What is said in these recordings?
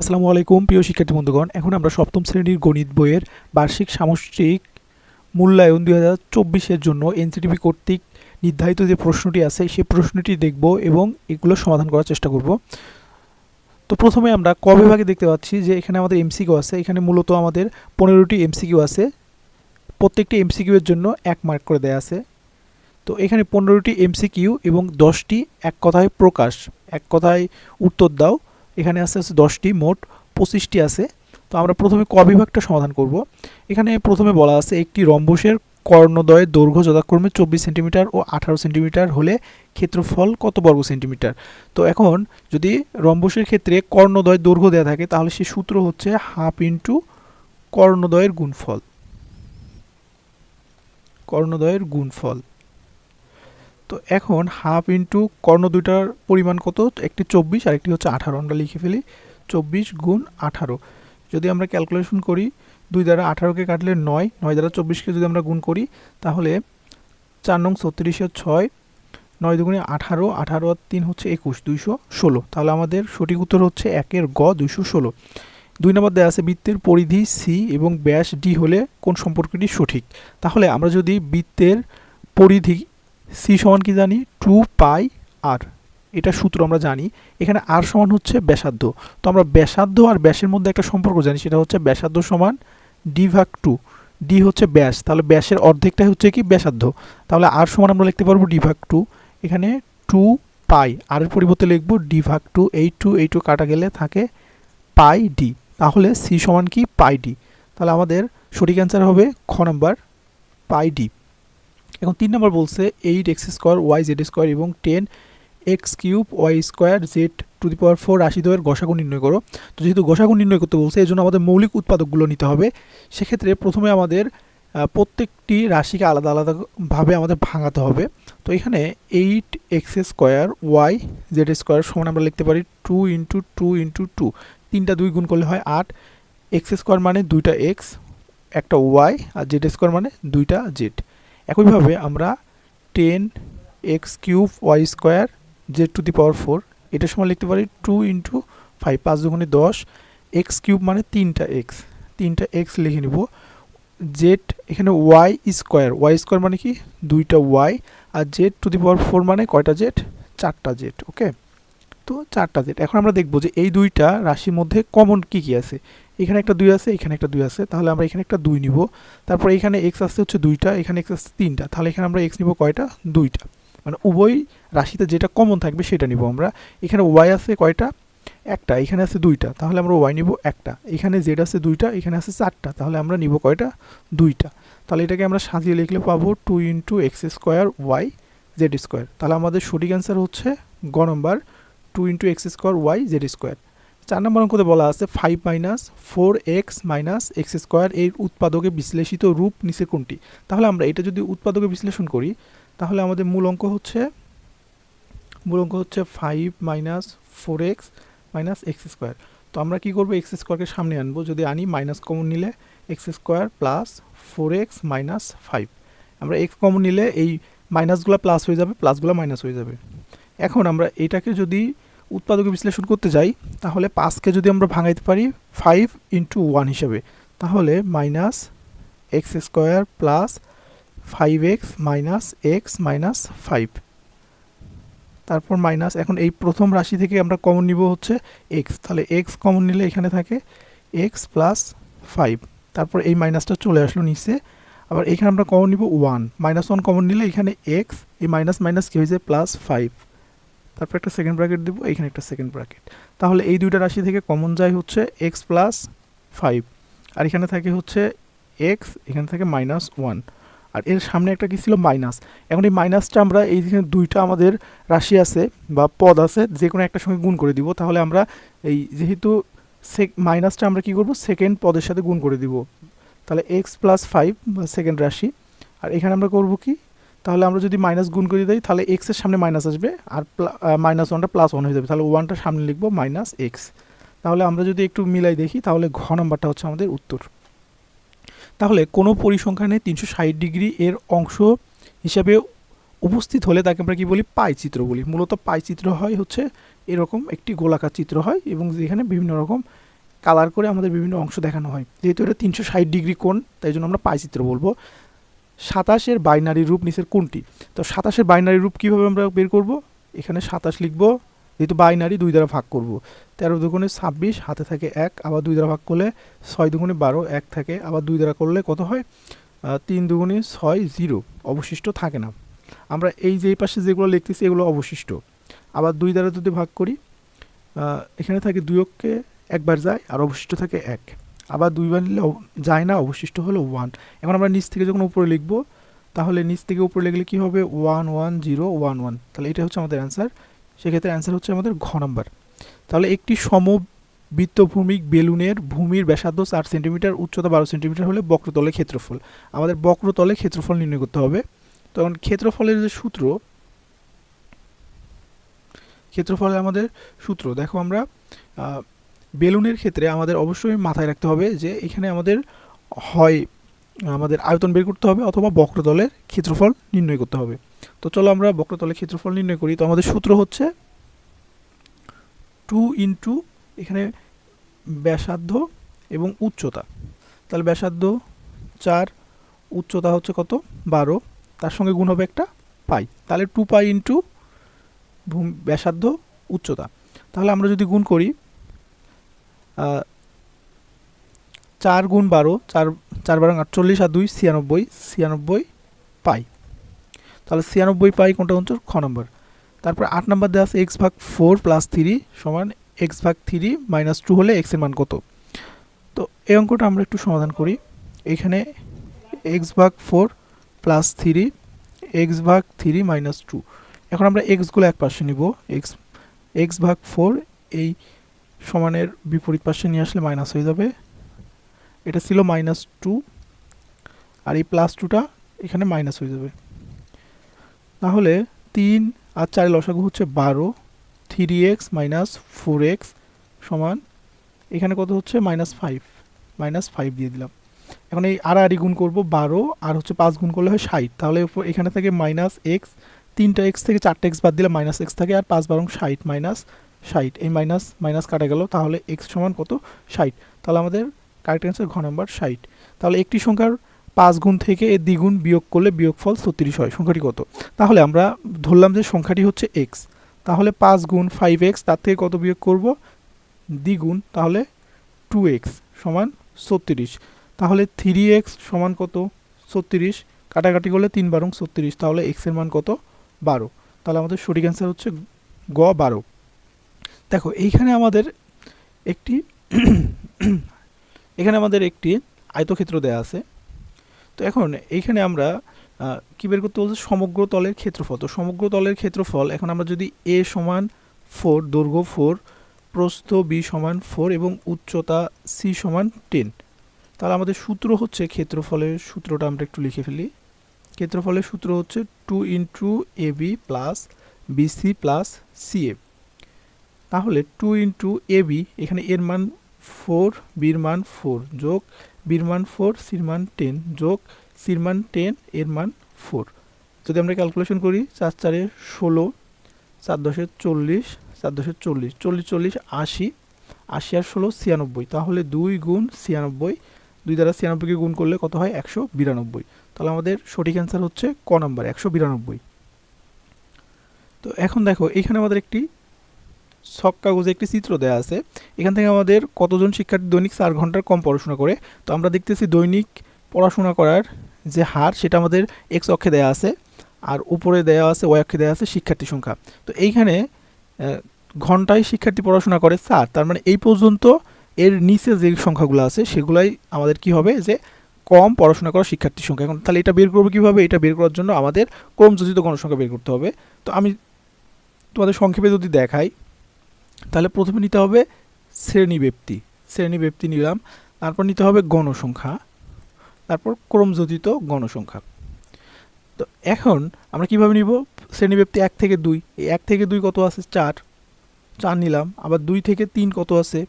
আসসালামু আলাইকুম, প্রিয় শিক্ষার্থী বন্ধুগণ। এখন আমরা সপ্তম শ্রেণির গণিত বইয়ের বার্ষিক সামষ্টিক মূল্যায়ন দুই হাজার চব্বিশের জন্য এনসিটিভি কর্তৃক নির্ধারিত যে প্রশ্নটি আছে, সেই প্রশ্নটি দেখব এবং এগুলো সমাধান করার চেষ্টা করব। তো প্রথমে আমরা ক বিভাগে দেখতে পাচ্ছি যে এখানে আমাদের এমসিকিউ আছে। এখানে মূলত আমাদের পনেরোটি এমসিকিউ আছে। প্রত্যেকটি এমসিকিউ এর জন্য এক মার্ক করে দেয়া আছে। তো এখানে পনেরোটি এমসিকিউ এবং দশটি এক কথায় প্রকাশ, এক কথায় উত্তর দাও। এখানে আছে হচ্ছে দশটি, মোট পঁচিশটি আছে। তো আমরা প্রথমে ক বিভাগটা সমাধান করব। এখানে প্রথমে বলা আছে একটি রম্বসের কর্ণদ্বয়ের দৈর্ঘ্য যথাক্রমে চব্বিশ সেন্টিমিটার ও আঠারো সেন্টিমিটার হলে ক্ষেত্রফল কত বর্গ সেন্টিমিটার? তো এখন যদি রম্বসের ক্ষেত্রে কর্ণদ্বয়ের দৈর্ঘ্য দেওয়া থাকে, তাহলে সে সূত্র হচ্ছে হাফ ইন্টু কর্ণদ্বয়ের গুণফল। কর্ণদ্বয়ের গুণফল। তো এখন হাফ ইন্টু কর্ণ দুইটার পরিমাণ কত? একটি চব্বিশ আর একটি হচ্ছে আঠারো। আমরা লিখে ফেলি চব্বিশ গুণ আঠারো। যদি আমরা ক্যালকুলেশন করি, দুই দ্বারা আঠারোকে কাটলে নয় নয় দ্বারা চব্বিশকে যদি আমরা গুণ করি, তাহলে চার নং ছত্রিশে ছয়, নয় দুগুণে আঠারো আঠারো আর তিন হচ্ছে একুশ, দুইশো ষোলো। তাহলে আমাদের সঠিক উত্তর হচ্ছে একের গ, দুইশো ষোলো। দুই নম্বর দেওয়া আছে বৃত্তের পরিধি সি এবং ব্যাস ডি হলে কোন সম্পর্কটি সঠিক? তাহলে আমরা যদি বৃত্তের পরিধি সি সমান কি জানি? টু পাই আর এটা সূত্র আমরা জানি। এখানে আর সমান হচ্ছে ব্যাসার্ধ। তো আমরা ব্যাসার্ধ আর ব্যাসের মধ্যে একটা সম্পর্ক জানি, সেটা হচ্ছে ব্যাসার্ধ সমান ডি ভাগ টু ডি হচ্ছে ব্যাস। তাহলে ব্যাসের অর্ধেকটাই হচ্ছে কি? ব্যাসার্ধ। তাহলে আর সমান আমরা লিখতে পারব ডি ভাগ টু এখানে টু পাই আর এর পরিবর্তে লিখব ডি ভাগ টু এই টু এই টু কাটা গেলে থাকে পাই ডি তাহলে সি সমান কি? পাই ডি তাহলে আমাদের সঠিক অ্যান্সার হবে খ নাম্বার পাই ডি এখন তিন নম্বর বলছে eight x square y z square এবং ten x cube y square z to the power four রাশি দ্বয়ের গসাগু নির্ণয় করো। তো যেহেতু গসাগু নির্ণয় করতে বলছে এই জন্য আমাদের মৌলিক উৎপাদকগুলো নিতে হবে। সেক্ষেত্রে প্রথমে আমাদের প্রত্যেকটি রাশিকে আলাদা আলাদাভাবে আমাদের ভাঙাতে হবে। তো এখানে eight x square y z square সমান আমরা লিখতে পারি two into two into two তিনটা দুই গুণ করলে হয় আট। এক্স স্কোয়ার মানে দুইটা এক্স একটা ওয়াই আর জেড স্কোয়ার মানে দুইটা জেড একইভাবে আমরা ten x cube y square z to the power four এটার সময় লিখতে পারি টু ইন্টু ফাইভ পাঁচ দুগুণে দশ এক্স কিউব মানে তিনটা এক্স তিনটা এক্স লিখে নিব জেড এখানে ওয়াই স্কোয়ার ওয়াই স্কোয়ার মানে কি? দুইটা y R z to the power four মানে কয়টা জেড চারটা জেড ওকে তো চারটা জেড এখন আমরা দেখব যে এই দুইটা রাশির মধ্যে কমন কি কি আছে। এখানে একটা দুই আছে, এখানে একটা দুই আছে, তাহলে আমরা এখানে একটা দুই নিব। তারপর এখানে এক্স আসছে হচ্ছে দুইটা, এখানে এক্স আসছে তিনটা, তাহলে এখানে আমরা এক্স নিব কয়টা? দুইটা। মানে উভয় রাশিতে যেটা কমন থাকবে সেটা নিব আমরা। এখানে ওয়াই আছে কয়টা? একটা, এখানে আছে দুইটা, তাহলে আমরা ওয়াই নিব একটা। এখানে জেড আছে দুইটা, এখানে আছে চারটা, তাহলে আমরা নিব কয়টা? দুইটা। তাহলে এটাকে আমরা সাজিয়ে লিখলে পাবো two into x square y z square তাহলে আমাদের সঠিক অ্যান্সার হচ্ছে গ নম্বর two into x square y z square চার নম্বর অঙ্কতে বলা আছে five minus four x minus x square এর উৎপাদকে বিশ্লেষিত রূপ নিচে কোনটি? তাহলে আমরা এটা যদি উৎপাদকে বিশ্লেষণ করি, তাহলে আমাদের মূল অঙ্ক হচ্ছে, মূল অঙ্ক হচ্ছে five minus four x minus x square তো আমরা কী করব? এক্স স্কোয়ারকে সামনে আনব। যদি আনি মাইনাস কমন নিলে x square plus four x minus five আমরা এক্স কমন নিলে এই মাইনাসগুলো প্লাস হয়ে যাবে প্লাসগুলো মাইনাস হয়ে যাবে। এখন আমরা এটাকে যদি উৎপাদকে বিশ্লেষণ করতে যাই, তাহলে পাঁচকে যদি আমরা ভাঙাইতে পারি ফাইভ ইন্টু ওয়ান হিসেবে, তাহলে minus x square plus five x minus x minus five তারপর মাইনাস এখন এই প্রথম রাশি থেকে আমরা কমন নিব হচ্ছে এক্স তাহলে এক্স কমন নিলে এখানে থাকে এক্স প্লাস ফাইভ তারপর এই মাইনাসটা চলে আসলো নিচে, আবার এখানে আমরা কমন নিব ওয়ান মাইনাস ওয়ান কমন নিলে এখানে এক্স এই মাইনাস মাইনাস কী হয়েছে? প্লাস ফাইভ তারপর একটা সেকেন্ড ব্র্যাকেট দেবো, এখানে একটা সেকেন্ড ব্র্যাকেট তাহলে এই দুইটা রাশি থেকে কমন যায় হচ্ছে এক্স প্লাস ফাইভ আর এখানে থাকে হচ্ছে এক্স এখানে থাকে মাইনাস ওয়ান আর এর সামনে একটা কি ছিল? মাইনাস এখন এই মাইনাসটা আমরা এই যেখানে দুইটা আমাদের রাশি আছে বা পদ আছে, যে কোনো একটা সঙ্গে গুণ করে দিব। তাহলে আমরা এই যেহেতু সেক মাইনাসটা আমরা কি করব? সেকেন্ড পদের সাথে গুণ করে দিব। তাহলে এক্স প্লাস ফাইভ বা সেকেন্ড রাশি। আর এখানে আমরা করব কি? তাহলে আমরা যদি মাইনাস গুণ করে দিই, তাহলে এক্সের সামনে মাইনাস আসবে, আর মাইনাস ওয়ানটা প্লাস ওয়ান হয়ে যাবে। তাহলে ওয়ানটা সামনে লিখব মাইনাস এক্স তাহলে আমরা যদি একটু মিলাই দেখি, তাহলে ঘ নম্বরটা হচ্ছে আমাদের উত্তর। তাহলে কোনো পরিসংখ্যানে তিনশো ষাট ডিগ্রি এর অংশ হিসাবে উপস্থিত হলে তাকে আমরা কি বলি? পাই চিত্র বলি। মূলত পাই চিত্র হয় হচ্ছে এরকম একটি গোলাকার চিত্র হয় এবং যেখানে বিভিন্ন রকম কালার করে আমাদের বিভিন্ন অংশ দেখানো হয়। যেহেতু এটা তিনশো ষাট ডিগ্রি কোণ, তাই জন্য আমরা পাই চিত্র বলব। সাতাশের বাইনারি রূপ নিচের কোনটি? তো সাতাশের বাইনারি রূপ কীভাবে আমরা বের করব? এখানে সাতাশ লিখব, যেহেতু বাইনারি দুই দ্বারা ভাগ করব। তেরো দুগুণে ছাব্বিশ, হাতে থাকে এক, আবার দুই দ্বারা ভাগ করলে ছয় দুগুণে বারো, এক থাকে, আবার দুই দ্বারা করলে কত হয়? তিন দুগুণে ছয় জিরো। অবশিষ্ট থাকে না। আমরা এই যে পাশে যেগুলো লিখতেছি এগুলো অবশিষ্ট। আবার দুই দ্বারা যদি ভাগ করি এখানে থাকে দুই অক্ষে একবার যায়, আর অবশিষ্ট থাকে এক। আবার দুইবার নিলে যায় না, অবশিষ্ট হলো ওয়ান এখন আমরা নিচ থেকে যখন উপরে লিখব, তাহলে নিচ থেকে উপরে লিখলে কি হবে? One one zero one one তাহলে এটা হচ্ছে আমাদের অ্যান্সার সেক্ষেত্রে অ্যান্সার হচ্ছে আমাদের ঘ নাম্বার তাহলে একটি সম সমবৃত্তভূমিক বেলুনের ভূমির ব্যাসার্ধ চার সেন্টিমিটার উচ্চতা বারো সেন্টিমিটার হলে বক্রতলে ক্ষেত্রফল। আমাদের বক্রতলে ক্ষেত্রফল নির্ণয় করতে হবে। তখন ক্ষেত্রফলের যে সূত্র, ক্ষেত্রফলের আমাদের সূত্র, দেখো আমরা বেলুনের ক্ষেত্রে আমাদের অবশ্যই মাথায় রাখতে হবে যে এখানে আমাদের হয়, আমাদের আয়তন বের করতে হবে অথবা বক্রতলের ক্ষেত্রফল নির্ণয় করতে হবে। তো চলো আমরা বক্রতলের ক্ষেত্রফল নির্ণয় করি। তো আমাদের সূত্র হচ্ছে টু ইন্টু এখানে ব্যাসার্ধ এবং উচ্চতা। তাহলে ব্যাসার্ধ চার, উচ্চতা হচ্ছে কত? বারো। তার সঙ্গে গুণ হবে একটা পাই। তাহলে টু পাই ইন্টু ব্যাসার্ধ, উচ্চতা। তাহলে আমরা যদি গুণ করি চার গুণ বারো, চার চার বারো আটচল্লিশ আর দুই ছিয়ানব্বই ছিয়ানব্বই পাই। তাহলে ছিয়ানব্বই পাই কোনটা হচ্ছে খ নম্বর। তারপর আট নম্বর দেওয়া আছে এক্স ভাগ ফোর প্লাস থ্রি সমান এক্স ভাগ থ্রি মাইনাস টু হলে এক্সের মান কত? তো এই অঙ্কটা আমরা একটু সমাধান করি। এখানে এক্স ভাগ ফোর প্লাস থ্রি এক্স ভাগ থ্রি মাইনাস টু এখন আমরা এক্সগুলো এক পাশে নিব। এক্স এক্স ভাগ ফোর এই সমানের বিপরীত পাশে নিয়ে আসলে মাইনাস হয়ে যাবে। এটা ছিল মাইনাস টু আর এই প্লাস টুটা এখানে মাইনাস হয়ে যাবে। তাহলে তিন আর চারের লসাগু হচ্ছে বারো। Three x minus four x সমান এখানে কত হচ্ছে? মাইনাস ফাইভ মাইনাস ফাইভ দিয়ে দিলাম। এখন এই আর আরই গুণ করব বারো আর হচ্ছে পাঁচ গুণ করলে হয় ষাট। তাহলে এখানে থেকে মাইনাস এক্স তিনটা এক্স থেকে চারটা এক্স বাদ দিলে মাইনাস এক্স থাকে আর পাঁচ বারং ষাট মাইনাস ষাট, এই মাইনাস মাইনাস কাটা গেল, তাহলে এক্স সমান কত? ষাট। তাহলে আমাদের কারেক্ট অ্যান্সার ঘ নাম্বার ষাট। তাহলে একটি সংখ্যার পাঁচ গুণ থেকে এর দ্বিগুণ বিয়োগ করলে বিয়োগফল ছত্রিশ হয়। সংখ্যাটি কত? তাহলে আমরা ধরলাম যে সংখ্যাটি হচ্ছে এক্স তাহলে পাঁচ গুণ ফাইভ এক্স তার থেকে কত বিয়োগ করব? দ্বিগুণ, তাহলে টু এক্স সমান ছত্রিশ। তাহলে থ্রি এক্স সমান কত? ছত্রিশ। কাটাকাটি করলে তিন বারং ছত্রিশ। তাহলে এক্সের মান কত? বারো। তাহলে আমাদের সঠিক অ্যান্সার হচ্ছে গ বারো। দেখো, এইখানে আমাদের একটি এখানে আমাদের একটি আয়তক্ষেত্র দেয়া আছে। তো এখন এইখানে আমরা কি বের করতে বলছে? সমগ্র তলের ক্ষেত্রফল। তো সমগ্র তলের ক্ষেত্রফল, এখন আমরা যদি এ সমান ফোর, দৈর্ঘ্য ফোর, প্রস্থ বি সমান ফোর এবং উচ্চতা সি সমান টেন, তাহলে আমাদের সূত্র হচ্ছে ক্ষেত্রফলের সূত্রটা আমরা একটু লিখে ফেলি। ক্ষেত্রফলের সূত্র হচ্ছে two into a b plus b c plus c a তাহলে টু ইন্টু এ বি এখানে এর মান ফোর বির মান ফোর যোগ বির মান ফোর সির মান টেন যোগ সির মান টেন এর মান ফোর যদি আমরা ক্যালকুলেশন করি, চার চারে ষোলো, চার দশে চল্লিশ, চার দশে চল্লিশ চল্লিশ চল্লিশ, আশি আশি আর ষোলো, ছিয়ানব্বই। তাহলে দুই গুণ ছিয়ানব্বই, দুই দ্বারা ছিয়ানব্বইকে গুণ করলে কত হয়? একশো বিরানব্বই। তাহলে আমাদের সঠিক অ্যান্সার হচ্ছে ক নাম্বার, একশো বিরানব্বই। তো এখন দেখো, এখানে আমাদের একটি ছক কাগজে একটি চিত্র দেওয়া আছে। এখান থেকে আমাদের কতজন শিক্ষার্থী দৈনিক চার ঘণ্টার কম পড়াশোনা করে? তো আমরা দেখতেছি দৈনিক পড়াশোনা করার যে হার, সেটা আমাদের এক্স অক্ষে দেওয়া আছে। আর উপরে দেওয়া আছে ওয়াই অক্ষে দেওয়া আছে শিক্ষার্থী সংখ্যা। তো এইখানে ঘন্টায় শিক্ষার্থী পড়াশোনা করে চার। তার মানে এই পর্যন্ত এর নিচে যে সংখ্যাগুলো আছে, সেগুলাই আমাদের কি হবে? যে কম পড়াশোনা করা শিক্ষার্থীর সংখ্যা। এখন তাহলে এটা বের করব কীভাবে? এটা বের করার জন্য আমাদের ক্রমযোজিত গণসংখ্যা বের করতে হবে। তো আমি তোমাদের সংক্ষেপে যদি দেখাই তাহলে প্রথমে নিতে হবে শ্রেণীব্যক্তি শ্রেণীব্যক্তি নিলাম, তারপর নিতে হবে গণসংখ্যা, তারপর ক্রমযোজিত গণসংখ্যা। তো এখন আমরা কীভাবে নিব? শ্রেণীব্যক্তি এক থেকে দুই। এই এক থেকে দুই কত আছে? চার। চার নিলাম, আবার দুই থেকে তিন কত আছে?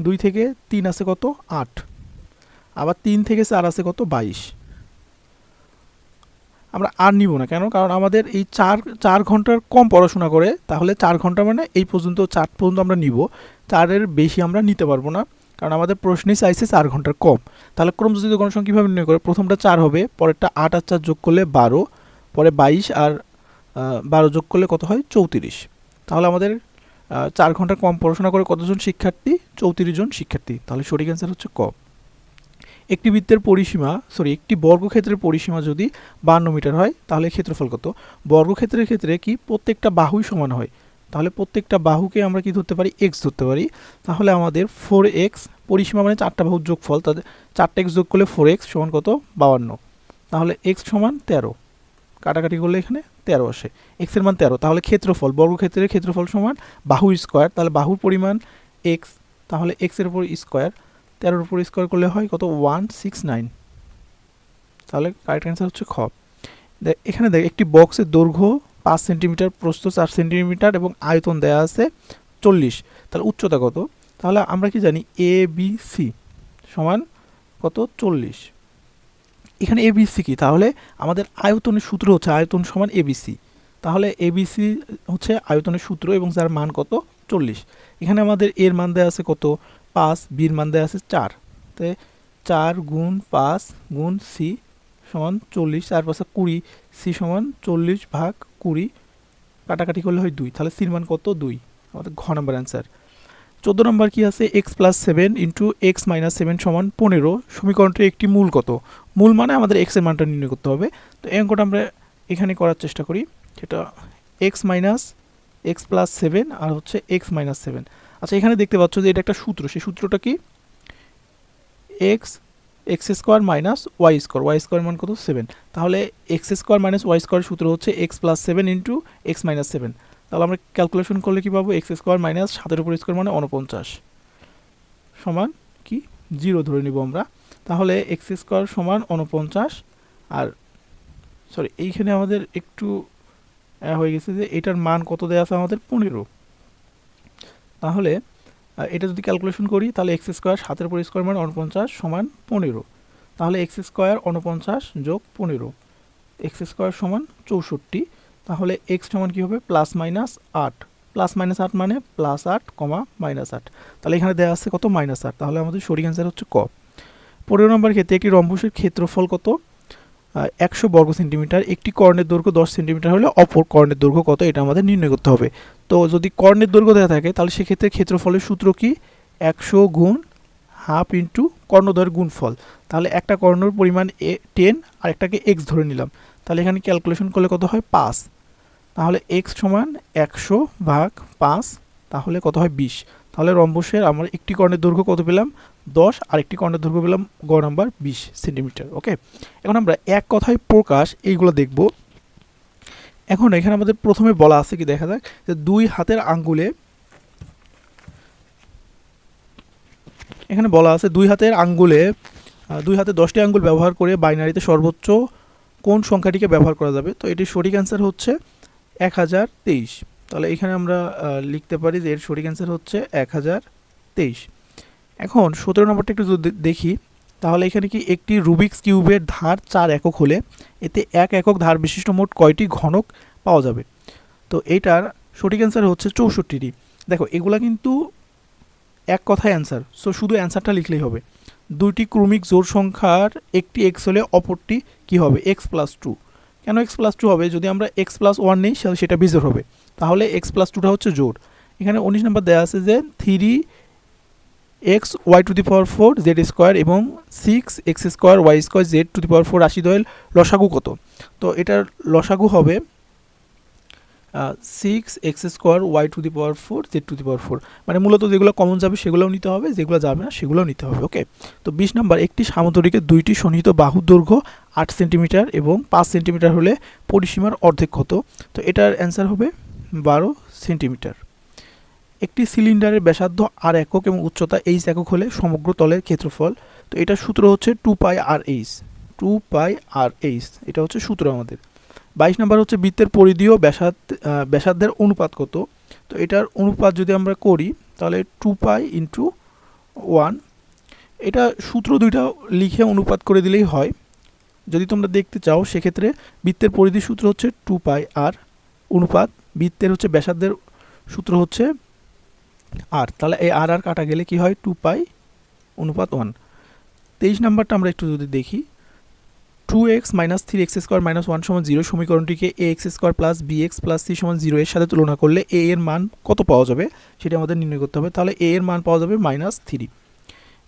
দুই থেকে তিন আছে কত? আট। আবার তিন থেকে চার আছে কত? বাইশ। আমরা আর নিব না। কেন? কারণ আমাদের এই চার চার ঘণ্টার কম পড়াশোনা করে, তাহলে চার ঘণ্টা মানে এই পর্যন্ত চার পর্যন্ত আমরা নিব। চারের বেশি আমরা নিতে পারব না, কারণ আমাদের প্রশ্নেই চাইছে চার ঘণ্টার কম। তাহলে ক্রমযোজিত গণসংখ্যা কীভাবে নির্ণয় করে প্রথমটা চার হবে, পরেরটা আট আর চার যোগ করলে বারো, পরে বাইশ আর বারো যোগ করলে কত হয়? চৌত্রিশ। তাহলে আমাদের চার ঘণ্টা কম পড়াশোনা করে কতজন শিক্ষার্থী? চৌত্রিশ জন শিক্ষার্থী। তাহলে সঠিক অ্যান্সার হচ্ছে ক। একটি বৃত্তের পরিসীমা সরি একটি বর্গক্ষেত্রের পরিসীমা যদি বান্ন মিটার হয়, তাহলে ক্ষেত্রফল কত? বর্গক্ষেত্রের ক্ষেত্রে কি প্রত্যেকটা বাহুই সমান হয়? তাহলে প্রত্যেকটা বাহুকে আমরা কি ধরতে পারি? এক্স ধরতে পারি। তাহলে আমাদের ফোর এক্স পরিসীমা মানে চারটা বাহুর যোগফল তাদের চারটা এক্স যোগ করলে ফোর এক্স সমান কত? বাউান্ন তাহলে এক্স সমান তেরো। কাটাকাটি করলে এখানে তেরো আসে। এক্সের মান তেরো। তাহলে ক্ষেত্রফল, বর্গক্ষেত্রের ক্ষেত্রফল সমান বাহু স্কোয়ার তাহলে বাহুর পরিমাণ এক্স তাহলে এক্সের উপর স্কোয়ার তেরোর উপর স্কোয়ার করলে হয় কত? ওয়ান সিক্স নাইন তাহলে কারেক্ট অ্যান্সার হচ্ছে খ। এখানে দেখ, একটি বক্সের দৈর্ঘ্য পাঁচ সেন্টিমিটার প্রস্থ চার সেন্টিমিটার এবং আয়তন দেয়া আছে চল্লিশ। তাহলে উচ্চতা কত? তাহলে আমরা কি জানি? এ বি সি সমান কত? চল্লিশ। এখানে এ বি সি কি? তাহলে আমাদের আয়তনের সূত্র হচ্ছে আয়তন সমান এ এবিসি তাহলে এবিসি হচ্ছে আয়তনের সূত্র এবং যার মান কত? চল্লিশ। এখানে আমাদের এর মান দেওয়া আছে কত? পাঁচ বির মান দেওয়া আছে চার। তাই চার গুণ পাঁচ গুণ সি সমান চল্লিশ চার পাঁচা কুড়ি, সি সমান চল্লিশ ভাগ কুড়ি কাটাকাটি করলে হয় দুই। তাহলে সির মান কত? দুই। আমাদের ঘ নম্বর অ্যান্সার। চোদ্দ নম্বর কি আছে? X plus seven into x minus seven সমান পনেরো। সমীকরণটির একটি মূল কত? মূল মানে আমাদের এক্সের মানটা নির্ণয় করতে হবে। তো এই অঙ্কটা আমরা এখানে করার চেষ্টা করি। সেটা x minus x plus seven আর হচ্ছে এক্স মাইনাস সেভেন। আচ্ছা এখানে দেখতে পাচ্ছ যে এটা একটা সূত্র। সেই সূত্রটা কি? X x square minus y square y square মান কত? সেভেন তাহলে x square minus y square সূত্র হচ্ছে x plus seven into x minus seven তাহলে আমরা ক্যালকুলেশন করলে কি পাবো? এক্স স্কোয়ার মাইনাস সাতের উপর স্কোয়ার মানে উনপঞ্চাশ সমান কি? জিরো ধরে নিব আমরা। তাহলে এক্স স্কোয়ার সমান উনপঞ্চাশ আর সরি এইখানে আমাদের একটু হয়ে গেছে যে এটার মান কত দেওয়া আছে? আমাদের পনেরো। তাহলে এটা যদি ক্যালকুলেশন করি, তাহলে এক্স স্কোয়ার সাতের উপর স্কোয়ার মানে উনপঞ্চাশ সমান পনেরো। তাহলে এক্স স্কোয়ার উনপঞ্চাশ যোগ পনেরো। এক্স স্কোয়ার সমান চৌষট্টি। তাহলে এক্স সমান কী হবে? প্লাস মাইনাস আট। প্লাস মাইনাস আট মানে প্লাস আট কমা মাইনাস আট। তাহলে এখানে দেওয়া আছে কত? মাইনাস আট। তাহলে আমাদের সঠিক অ্যান্সার হচ্ছে ক। পনেরো নম্বর ক্ষেত্রে একটি রম্বসের ক্ষেত্রফল কত? একশো বর্গ সেন্টিমিটার, একটি কর্ণের দৈর্ঘ্য দশ সেন্টিমিটার হলে অপর কর্ণের দৈর্ঘ্য কত? এটা আমাদের নির্ণয় করতে হবে। তো যদি কর্ণের দৈর্ঘ্য দেওয়া থাকে, তাহলে সেক্ষেত্রে ক্ষেত্রফলের সূত্র কি? একশো গুণ হাফ ইন্টু কর্ণদ্বয়ের গুণফল। তাহলে একটা কর্ণর পরিমাণ এ টেন, আর একটাকে এক্স ধরে নিলাম। তাহলে এখানে ক্যালকুলেশন করলে কত হয়? পাঁচ। তাহলে এক্স সমান একশো ভাগ পাঁচ, তাহলে কত হয়? বিশ। তাহলে রম্বসের আমরা একটি কর্ণের দৈর্ঘ্য কত পেলাম? দশ, আরেকটি কর্ণের দৈর্ঘ্য পেলাম গ নাম্বার, বিশ সেন্টিমিটার, ওকে? এখন আমরা এক কথায় প্রকাশ এইগুলো দেখব। এখন এখানে আমাদের প্রথমে বলা আছে কি দেখা যাক, যে দুই হাতের আঙ্গুলে এখানে বলা আছে দুই হাতের আঙ্গুলে দুই হাতে দশটি আঙ্গুল ব্যবহার করে বাইনারিতে সর্বোচ্চ কোন সংখ্যাটিকে ব্যবহার করা যাবে? তো এটির সঠিক অ্যান্সার হচ্ছে এক হাজার তেইশ। তাহলে এখানে আমরা লিখতে পারি যে এর সঠিক অ্যান্সার হচ্ছে এক হাজার তেইশ। এখন সতেরো নম্বরটা একটু যদি দেখি, তাহলে এখানে কি একটি রুবিক্স কিউবের ধার চার একক হলে এতে এক একক ধার বিশিষ্ট মোট কয়টি ঘনক পাওয়া যাবে? তো এইটার সঠিক অ্যান্সার হচ্ছে চৌষট্টিটি। দেখো, এগুলা কিন্তু এক কথায় অ্যান্সার সো শুধু অ্যান্সারটা লিখলেই হবে। দুইটি ক্রমিক জোর সংখ্যার একটি এক্স হলে অপরটি কি হবে? এক্স প্লাস টু কেন এক্স প্লাস টু হবে? যদি আমরা এক্স প্লাস ওয়ান নিই সেটা বিজোড় হবে। তাহলে এক্স প্লাস টুটা হচ্ছে জোর এখানে উনিশ নম্বর দেওয়া আছে যে three x y to the power four z square এবং six x square y square z to the power four রাশি দয়ের লসাগু কত? তো এটার লসাগু হবে six x square y to the power four z to the power four. মানে মূলত যেগুলো কমন যাবে সেগুলোও নিতে হবে, যেগুলো যাবে না সেগুলোও নিতে হবে ওকে তো বিশ নাম্বার, একটি সামুদ্রিকের দুইটি সন্নিহিত বাহুর দৈর্ঘ্য আট সেন্টিমিটার এবং পাঁচ সেন্টিমিটার হলে পরিসীমার অর্ধেক কত? তো এটার অ্যান্সার হবে বারো সেন্টিমিটার। একটি সিলিন্ডারের ব্যাসার্ধ আর একক এবং উচ্চতা এইচ একক হলে সমগ্র তলের ক্ষেত্রফল। তো এটার সূত্র হচ্ছে two pi r h two pi r h এটা হচ্ছে সূত্র আমাদের। বাইশ নাম্বার হচ্ছে বৃত্তের পরিধি ও আহ, ব্যাসার্ধের অনুপাত কত? তো এটার অনুপাত যদি আমরা করি তাহলে টু পাই ইন্টু ওয়ান এটা সূত্র দুইটা লিখে অনুপাত করে দিলেই হয়। যদি তোমরা দেখতে চাও সেক্ষেত্রে বৃত্তের পরিধি সূত্র হচ্ছে টু পাই আর অনুপাত বৃত্তের হচ্ছে ব্যাসার্ধের সূত্র হচ্ছে আর, তাহলে এই আর আর কাটা গেলে কি হয়? টু পাই অনুপাত ওয়ান তেইশ নাম্বারটা আমরা একটু যদি দেখি two x minus three x square minus one সমান জিরো সমীকরণটিকে a x square plus b x plus c সমান জিরো এর সাথে তুলনা করলে এ এর মান কত পাওয়া যাবে? সেটা আমাদের নির্ণয় করতে হবে। তাহলে এ এর মান পাওয়া যাবে মাইনাস থ্রি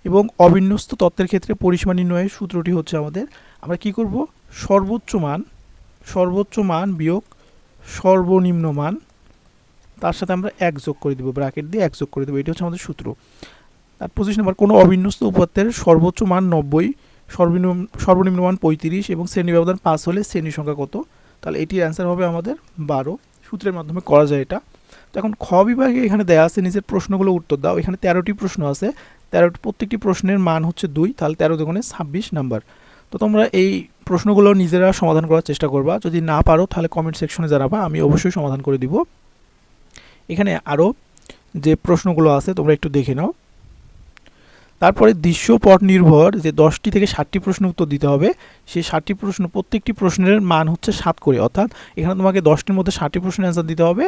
এবং অবিন্যস্ত তত্ত্বের ক্ষেত্রে পরিসীমা নির্ণয়ের সূত্রটি হচ্ছে আমাদের, আমরা কি করব? সর্বোচ্চ মান সর্বোচ্চ মান বিয়োগ সর্বনিম্ন মান তার সাথে আমরা এক যোগ করে দেবো, ব্র্যাকেট দিয়ে এক যোগ করে দেবো, এটি হচ্ছে আমাদের সূত্র। আর পঁচিশ নম্বর কোনো অবিন্যস্ত উপাত্তের সর্বোচ্চ মান নব্বই, সর্বনিম্ন সর্বনিম্ন মান পঁয়ত্রিশ এবং শ্রেণি ব্যবধান পাঁচ হলে শ্রেণির সংখ্যা কত? তাহলে এটির অ্যান্সার হবে আমাদের বারো। সূত্রের মাধ্যমে করা যায় এটা। তো এখন খ বিভাগে এখানে দেওয়া আছে নিজের প্রশ্নগুলো উত্তর দাও। এখানে তেরোটি প্রশ্ন আছে। তেরোটি প্রত্যেকটি প্রশ্নের মান হচ্ছে দুই, তাহলে তেরো দোকানে ছাব্বিশ নাম্বার। তো তোমরা এই প্রশ্নগুলো নিজেরা সমাধান করার চেষ্টা করবা। যদি না পারো, তাহলে কমেন্ট সেকশনে জানাবা, আমি অবশ্যই সমাধান করে দিব। এখানে আরও যে প্রশ্নগুলো আছে, তোমরা একটু দেখে নাও। তারপরে দৃশ্যপট নির্ভর, যে দশটি থেকে ষাটটি প্রশ্ন উত্তর দিতে হবে, সেই ষাটটি প্রশ্ন, প্রত্যেকটি প্রশ্নের মান হচ্ছে সাত করে। অর্থাৎ এখানে তোমাকে দশটির মধ্যে ষাটটি প্রশ্নের অ্যান্সার দিতে হবে।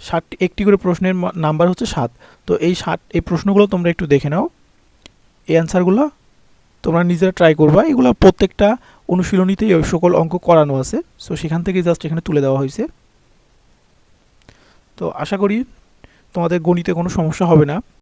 ষাটটি একটি করে প্রশ্নের নাম্বার হচ্ছে সাত। তো এই ষাট, এই প্রশ্নগুলো তোমরা একটু দেখে নাও। এই অ্যান্সারগুলো তোমরা নিজেরা ট্রাই করবা। এগুলো প্রত্যেকটা অনুশীলনীতেই ওই সকল অঙ্ক করানো আছে। সো সেখান থেকে জাস্ট এখানে তুলে দেওয়া হয়েছে। তো আশা করি তোমাদের গণিতে কোনো সমস্যা হবে না।